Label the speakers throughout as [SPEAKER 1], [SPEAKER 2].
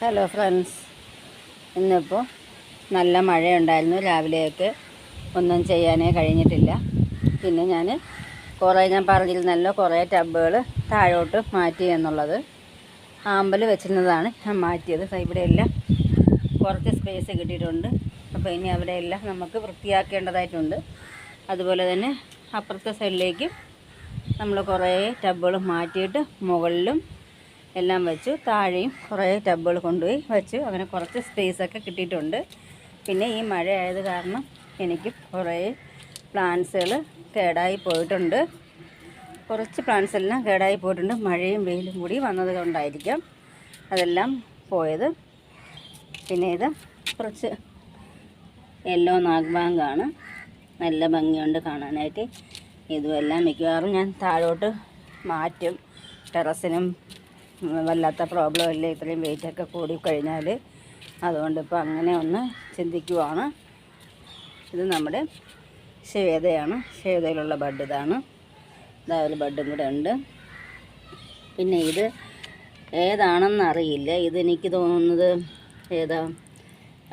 [SPEAKER 1] Hello friends ഇന്നിപ്പോൾ നല്ല മഴയുണ്ടായിരുന്നു. രാവിലെയൊക്കെ ഒന്നും ചെയ്യാനേ കഴിഞ്ഞിട്ടില്ല. പിന്നെ ഞാൻ കുറേ ഞാൻ പറഞ്ഞിരുന്നല്ലോ കുറേ ടബുകൾ താഴോട്ട് മാറ്റി എന്നുള്ളത്. ആമ്പൽ വെച്ചിരുന്നതാണ് ഞാൻ മാറ്റിയത്. ഇവിടെയെല്ലാം കുറച്ച് സ്പേസ് കിട്ടിയിട്ടുണ്ട്. അപ്പോൾ ഇനി അവിടെയെല്ലാം നമുക്ക് വൃത്തിയാക്കേണ്ടതായിട്ടുണ്ട്. അതുപോലെ തന്നെ അപ്പുറത്തെ സൈഡിലേക്കും നമ്മൾ കുറേ ടബുകൾ മാറ്റിയിട്ട് മുകളിലും എല്ലാം വെച്ചു. താഴെയും കുറേ ടബുകൾ കൊണ്ടുപോയി വെച്ചു. അങ്ങനെ കുറച്ച് സ്പേസൊക്കെ കിട്ടിയിട്ടുണ്ട്. പിന്നെ ഈ മഴ ആയത് കാരണം എനിക്ക് കുറേ പ്ലാന്റ്സുകൾ കേടായി പോയിട്ടുണ്ട്. കുറച്ച് പ്ലാന്റ്സ് എല്ലാം കേടായി പോയിട്ടുണ്ട്. മഴയും വെയിലും കൂടി വന്നത് കൊണ്ടായിരിക്കാം അതെല്ലാം പോയത്. പിന്നെ ഇത് കുറച്ച് യെല്ലോ നാഗ്ബാങ്കാണ് നല്ല ഭംഗിയുണ്ട് കാണാനായിട്ട്. ഇതുമെല്ലാം മിക്കവാറും ഞാൻ താഴോട്ട് മാറ്റും. ടെറസിനും വല്ലാത്ത പ്രോബ്ലം ഇല്ല ഇത്രയും വെയിറ്റൊക്കെ കൂടി കഴിഞ്ഞാൽ അതുകൊണ്ട് ഇപ്പോൾ അങ്ങനെ ഒന്ന് ചിന്തിക്കുവാണ്. ഇത് നമ്മുടെ ശ്വേതയാണ്. ശ്വേതയിലുള്ള ബഡ് ഇതാണ്. ഇതാ ബഡും കൂടെ ഉണ്ട്. പിന്നെ ഇത് ഏതാണെന്നറിയില്ല. ഇതെനിക്ക് തോന്നുന്നത് ഏതാ?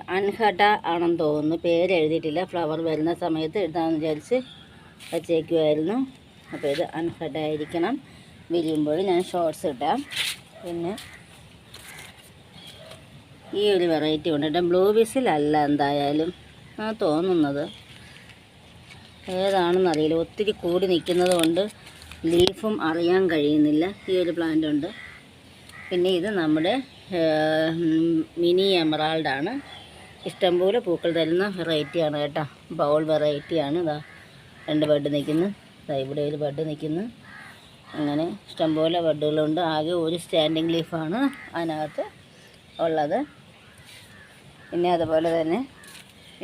[SPEAKER 1] അൻഹട്ട ആണെന്ന് തോന്നുന്നു. പേര് എഴുതിയിട്ടില്ല ഫ്ലവർ വരുന്ന സമയത്ത് എഴുതാമെന്ന് വിചാരിച്ച് വച്ചേക്കുമായിരുന്നു അപ്പോൾ ഇത് അൻഹട്ട ആയിരിക്കണം. വിരിയുമ്പോൾ ഞാൻ ഷോർട്സ് ഇടാം. പിന്നെ ഈ ഒരു വെറൈറ്റി ഉണ്ട്. കേട്ടോ ബ്ലൂ ബിസിലല്ല എന്തായാലും. ആ തോന്നുന്നത്. ഏതാണെന്നറിയില്ല ഒത്തിരി കൂടി നിൽക്കുന്നത് കൊണ്ട് ലീഫും അറിയാൻ കഴിയുന്നില്ല. ഈ ഒരു പ്ലാന്റ് ഉണ്ട്. പിന്നെ ഇത് നമ്മുടെ മിനി എമറാൾഡാണ് ഇഷ്ടംപോലെ പൂക്കൾ തരുന്ന വെറൈറ്റിയാണ് കേട്ടോ. ബൗൾ വെറൈറ്റിയാണ് ഇതാ രണ്ട് ബഡ് നിൽക്കുന്നു. ഇതാ ഇവിടെ ഒരു ബഡ് നിൽക്കുന്നു. അങ്ങനെ ഇഷ്ടംപോലെ ബഡുകളുണ്ട് ആകെ ഒരു സ്റ്റാൻഡിങ് ലീഫാണ് അതിനകത്ത് ഉള്ളത്. പിന്നെ അതുപോലെ തന്നെ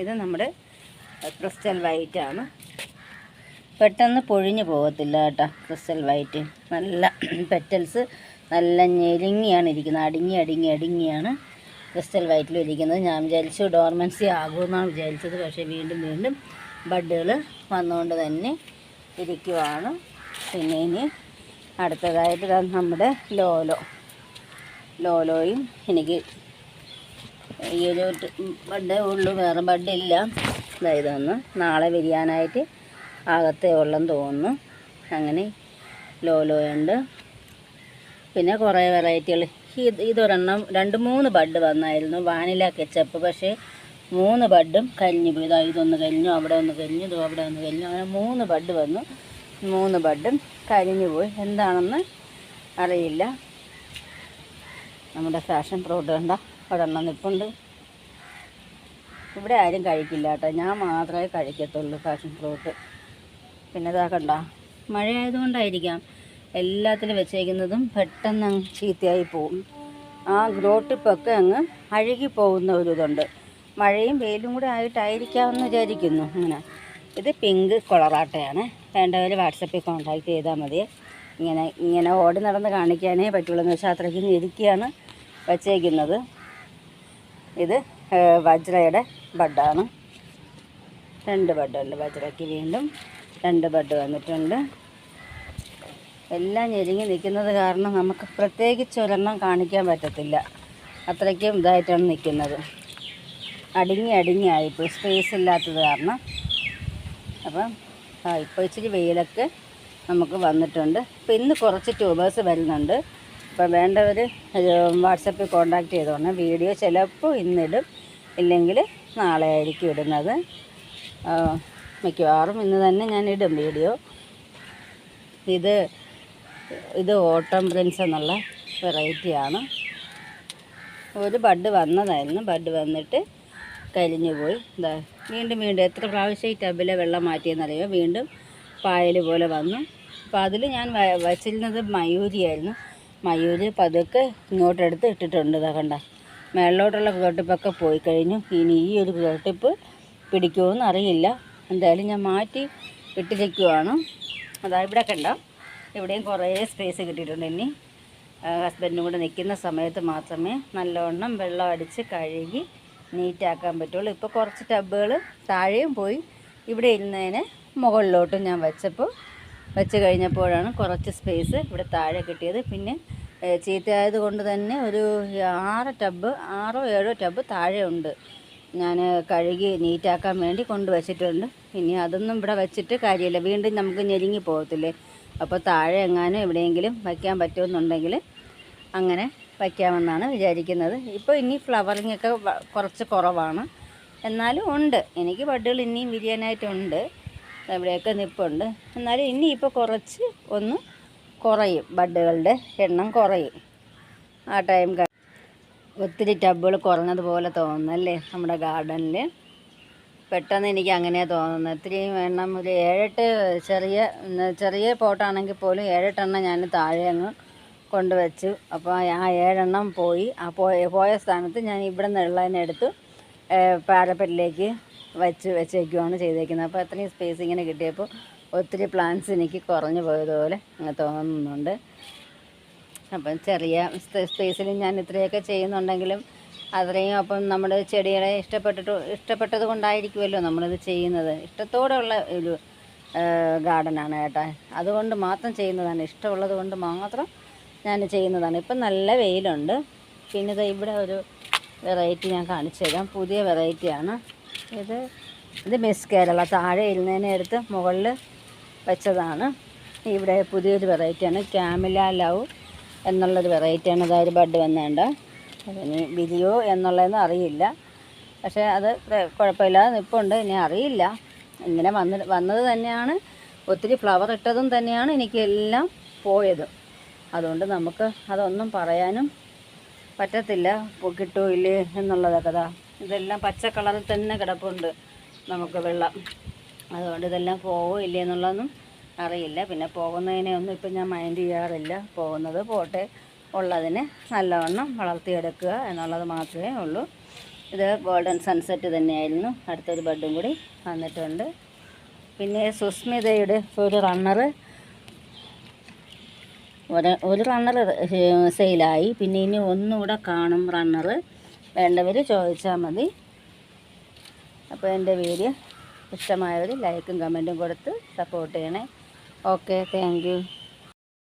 [SPEAKER 1] ഇത് നമ്മുടെ ക്രിസ്റ്റൽ വൈറ്റ് ആണ്. പെട്ടെന്ന് പൊഴിഞ്ഞു പോകത്തില്ല കേട്ടോ ക്രിസ്റ്റൽ വൈറ്റ്. നല്ല പെറ്റൽസ് നല്ല ഞെരുങ്ങിയാണ് ഇരിക്കുന്നത്. അടുങ്ങി അടുങ്ങി അടുങ്ങിയാണ് ക്രിസ്റ്റൽ വൈറ്റിൽ ഇരിക്കുന്നത്. ഞാൻ വിചാരിച്ചു ഡോർമൻസി ആകുമെന്നാണ് വിചാരിച്ചത്. പക്ഷേ വീണ്ടും വീണ്ടും ബഡുകൾ വന്നുകൊണ്ട് തന്നെ ഇരിക്കുവാണ്. പിന്നെ ഇനി അടുത്തതായിട്ട് നമ്മുടെ ലോലോ. ലോലോയും എനിക്ക് ഈ ഒരു ബഡേ ഉള്ളൂ വേറെ ബഡില്ല. ഇതൊന്ന് നാളെ വിരിയാനായിട്ട് അകത്തേ ഉള്ളെന്ന് തോന്നുന്നു. അങ്ങനെ ലോലോയുണ്ട് പിന്നെ കുറേ വെറൈറ്റികൾ ഇത് ഇതൊരെണ്ണം രണ്ട് മൂന്ന് ബഡ് വന്നായിരുന്നു വാനില കെച്ചപ്പ്. പക്ഷേ മൂന്ന് ബഡും കരിഞ്ഞു പോയി. ഇതാ ഇതൊന്ന് കരിഞ്ഞു അവിടെ ഒന്ന് കരിഞ്ഞു ഇതും അവിടെ ഒന്ന് കരിഞ്ഞു. അങ്ങനെ മൂന്ന് ബഡ് വന്നു. മൂന്ന് ബഡും കരിഞ്ഞു പോയി. എന്താണെന്ന് അറിയില്ല. നമ്മുടെ ഫാഷൻ ഫ്രൂട്ട് കണ്ട ഒരെണ്ണം നിൽപ്പുണ്ട് ഇവിടെ ആരും കഴിക്കില്ല കേട്ടോ. ഞാൻ മാത്രമേ കഴിക്കത്തുള്ളൂ ഫാഷൻ ഫ്രൂട്ട്. പിന്നെ ഇതാ കണ്ട? മഴയായതുകൊണ്ടായിരിക്കാം എല്ലാത്തിലും വെച്ചേക്കുന്നതും പെട്ടെന്ന് അങ്ങ് ചീത്തയായി പോകും ആ ഗ്രോട്ടിപ്പൊക്കെ അങ്ങ് അഴുകി പോകുന്ന ഒരു ഇതുണ്ട്. മഴയും വെയിലും കൂടെ ആയിട്ടായിരിക്കാമെന്ന് വിചാരിക്കുന്നു. അങ്ങനെ. ഇത് പിങ്ക് കൊളറാട്ടയാണ്. വേണ്ടവർ വാട്സപ്പിൽ കോൺടാക്ട് ചെയ്താൽ മതി. ഇങ്ങനെ ഇങ്ങനെ ഓടി നടന്ന് കാണിക്കാനേ പറ്റുള്ളൂ എന്ന് വെച്ചാൽ അത്രയ്ക്കും ഇരിക്കുകയാണ് വച്ചേക്കുന്നത്. ഇത് വജ്രയുടെ ബഡാണ്. രണ്ട് ബഡുണ്ട് വജ്രയ്ക്ക് വീണ്ടും. രണ്ട് ബഡ് വന്നിട്ടുണ്ട്. എല്ലാം ഞെരുങ്ങി നിൽക്കുന്നത് കാരണം നമുക്ക് പ്രത്യേകിച്ച് ഒരെണ്ണം കാണിക്കാൻ പറ്റത്തില്ല. അത്രയ്ക്കും ഇതായിട്ടാണ് നിൽക്കുന്നത്. അടുങ്ങി അടുങ്ങി ആയിപ്പോയി സ്പേസ് ഇല്ലാത്തത് കാരണം. അപ്പം ആ ഇപ്പോൾ ഇച്ചിരി വെയിലൊക്കെ നമുക്ക് വന്നിട്ടുണ്ട്. അപ്പോൾ ഇന്ന് കുറച്ച് ട്യൂബേഴ്സ് വരുന്നുണ്ട്. അപ്പോൾ വേണ്ടവർ വാട്സപ്പിൽ കോൺടാക്ട് ചെയ്തോണം വീഡിയോ ചിലപ്പോൾ ഇന്നിടും ഇല്ലെങ്കിൽ നാളെ ആയിരിക്കും ഇടുന്നത്. മിക്കവാറും ഇന്ന് തന്നെ ഞാൻ ഇടും വീഡിയോ ഇത് ഇത് ഓട്ടം പ്രിൻസ് എന്നുള്ള വെറൈറ്റിയാണ് ഒരു ബഡ് വന്നതായിരുന്നു. ബഡ് വന്നിട്ട് കരിഞ്ഞു പോയി. എന്താ വീണ്ടും വീണ്ടും എത്ര പ്രാവശ്യം ഈ ടബിലെ വെള്ളം മാറ്റിയെന്നറിയോ? വീണ്ടും പായൽ പോലെ വന്നു. അപ്പോൾ അതിൽ ഞാൻ വച്ചിരുന്നത് മയൂരിയായിരുന്നു. മയൂരി പതുക്കെ ഇങ്ങോട്ടെടുത്ത് ഇട്ടിട്ടുണ്ട്. ഇതാ കണ്ട മേളിലോട്ടുള്ള ഗ്രോട്ടിപ്പൊക്കെ പോയി കഴിഞ്ഞു. ഇനി ഈ ഒരു ഗ്രോട്ടിപ്പ് പിടിക്കുമെന്ന് അറിയില്ല. എന്തായാലും ഞാൻ മാറ്റി ഇട്ടിരിക്കുവാണ്. അതാ ഇവിടെ കണ്ട ഇവിടെയും കുറേ സ്പേസ് കിട്ടിയിട്ടുണ്ട്. ഇനി ഹസ്ബൻഡും കൂടെ നിൽക്കുന്ന സമയത്ത് മാത്രമേ നല്ലവണ്ണം വെള്ളം അടിച്ച് കഴുകി നീറ്റാക്കാൻ പറ്റുള്ളൂ. ഇപ്പോൾ കുറച്ച് ടബുകൾ താഴെയും പോയി ഇവിടെ ഇരുന്നതിന് മുകളിലോട്ടും ഞാൻ വെച്ചപ്പോൾ വെച്ച് കഴിഞ്ഞപ്പോഴാണ് കുറച്ച് സ്പേസ് ഇവിടെ താഴെ കിട്ടിയത്. പിന്നെ ചീത്തയായത് കൊണ്ട് തന്നെ ഒരു ആറ് ടബ് ആറോ ഏഴോ ടബ് താഴെ ഉണ്ട്. ഞാൻ കഴുകി നീറ്റാക്കാൻ വേണ്ടി കൊണ്ടുവച്ചിട്ടുണ്ട് ഇനി അതൊന്നും ഇവിടെ വെച്ചിട്ട് കാര്യമില്ല. വീണ്ടും നമുക്ക് ഞെരുങ്ങി പോകത്തില്ലേ? അപ്പോൾ താഴെ എങ്ങാനും എവിടെയെങ്കിലും വയ്ക്കാൻ പറ്റുമെന്നുണ്ടെങ്കിൽ അങ്ങനെ വയ്ക്കാമെന്നാണ് വിചാരിക്കുന്നത്. ഇപ്പോൾ ഇനി ഫ്ലവറിങ് ഒക്കെ കുറച്ച് കുറവാണ്. എന്നാലും ഉണ്ട്. എനിക്ക് ബഡുകൾ ഇനിയും വിരിയാനായിട്ടുണ്ട്. എവിടെയൊക്കെ നിപ്പുണ്ട്. എന്നാലും ഇനി ഇപ്പോൾ കുറച്ച് ഒന്ന് കുറയും. ബഡുകളുടെ എണ്ണം കുറയും. ആ ടൈം ഒത്തിരി ടബുകൾ കുറഞ്ഞതുപോലെ തോന്നുന്നല്ലേ നമ്മുടെ ഗാർഡനിൽ പെട്ടെന്ന് എനിക്ക് അങ്ങനെ തോന്നുന്നത്. ഇത്രയും എണ്ണം ഒരു ഏഴെട്ട് ചെറിയ ചെറിയ പോട്ടാണെങ്കിൽ പോലും ഏഴെട്ടെണ്ണം ഞാൻ താഴെ അങ്ങ് കൊണ്ടുവച്ചു. അപ്പോൾ ആ ഏഴെണ്ണം പോയി. ആ പോയ പോയ സ്ഥാനത്ത് ഞാൻ ഇവിടെ നിന്നുള്ളതിനെടുത്ത് പാരപ്പറ്റിലേക്ക് വച്ച് വെച്ചേക്കുവാണ് ചെയ്തേക്കുന്നത്. അപ്പോൾ അത്രയും സ്പേസ് ഇങ്ങനെ കിട്ടിയപ്പോൾ ഒത്തിരി പ്ലാന്റ്സ് എനിക്ക് കുറഞ്ഞു പോയതുപോലെ അങ്ങനെ തോന്നുന്നുണ്ട്. അപ്പം ചെറിയ സ്പേസിൽ ഞാൻ ഇത്രയൊക്കെ ചെയ്യുന്നുണ്ടെങ്കിലും അത്രയും അപ്പം നമ്മുടെ ചെടികളെ ഇഷ്ടപ്പെട്ടിട്ട് ഇഷ്ടപ്പെട്ടത് കൊണ്ടായിരിക്കുമല്ലോ നമ്മളിത് ചെയ്യുന്നത്. ഇഷ്ടത്തോടെയുള്ള ഒരു ഗാർഡനാണ് കേട്ടോ. അതുകൊണ്ട് മാത്രം ചെയ്യുന്നതാണ്. ഇഷ്ടമുള്ളത് കൊണ്ട് മാത്രം ഞാൻ ചെയ്യുന്നതാണ്. ഇപ്പം നല്ല വെയിലുണ്ട്. പിന്നെ ഇത് ഇവിടെ ഒരു വെറൈറ്റി ഞാൻ കാണിച്ചു തരാം. പുതിയ വെറൈറ്റിയാണ്. ഇത് ഇത് മിസ് കേരള. താഴെ ഇരുന്നതിനെ എടുത്ത് മുകളിൽ വെച്ചതാണ്. ഇവിടെ പുതിയൊരു വെറൈറ്റിയാണ്. ക്യാമില ലവ് എന്നുള്ളൊരു വെറൈറ്റിയാണ് അതായത് ബഡ് വന്നേണ്ട. അതിന് വിരിയോ എന്നുള്ളതെന്ന് അറിയില്ല. പക്ഷേ അത് കുഴപ്പമില്ലാതെ നിൽപ്പുണ്ട് ഇനി അറിയില്ല. ഇങ്ങനെ വന്ന് വന്നത് തന്നെയാണ്. ഒത്തിരി ഫ്ലവർ ഇട്ടതും തന്നെയാണ് എനിക്കെല്ലാം പോയത്. അതുകൊണ്ട് നമുക്ക് അതൊന്നും പറയാനും പറ്റത്തില്ല. കിട്ടൂ ഇല്ലേ എന്നുള്ളതൊക്കെ ദാ. ഇതെല്ലാം പച്ച കളറിൽ തന്നെ കിടപ്പുണ്ട് നമുക്ക് വെള്ളം. അതുകൊണ്ട് ഇതെല്ലാം പോവോ ഇല്ലേ എന്നുള്ളതൊന്നും അറിയില്ല. പിന്നെ പോകുന്നതിനെ ഒന്നും ഇപ്പം ഞാൻ മൈൻഡ് ചെയ്യാറില്ല. പോകുന്നത് പോട്ടെ. ഉള്ളതിനെ നല്ലവണ്ണം വളർത്തിയെടുക്കുക എന്നുള്ളത് മാത്രമേ ഉള്ളൂ. ഇത് ഗോൾഡൻ സൺസെറ്റ് തന്നെയായിരുന്നു. അടുത്തൊരു ബെഡും കൂടി വന്നിട്ടുണ്ട്. പിന്നെ സുസ്മിതയുടെ ഒരു റണ്ണറ് ഒരു റണ്ണർ സെയിലായി പിന്നെ ഇനി ഒന്നുകൂടെ കാണും റണ്ണർ വേണ്ടവർ ചോദിച്ചാൽ മതി. അപ്പോൾ എന്റെ വീഡിയോ ഇഷ്ടമായവർ ലൈക്കും കമന്റും കൊടുത്ത് സപ്പോർട്ട് ചെയ്യണേ. Okay thank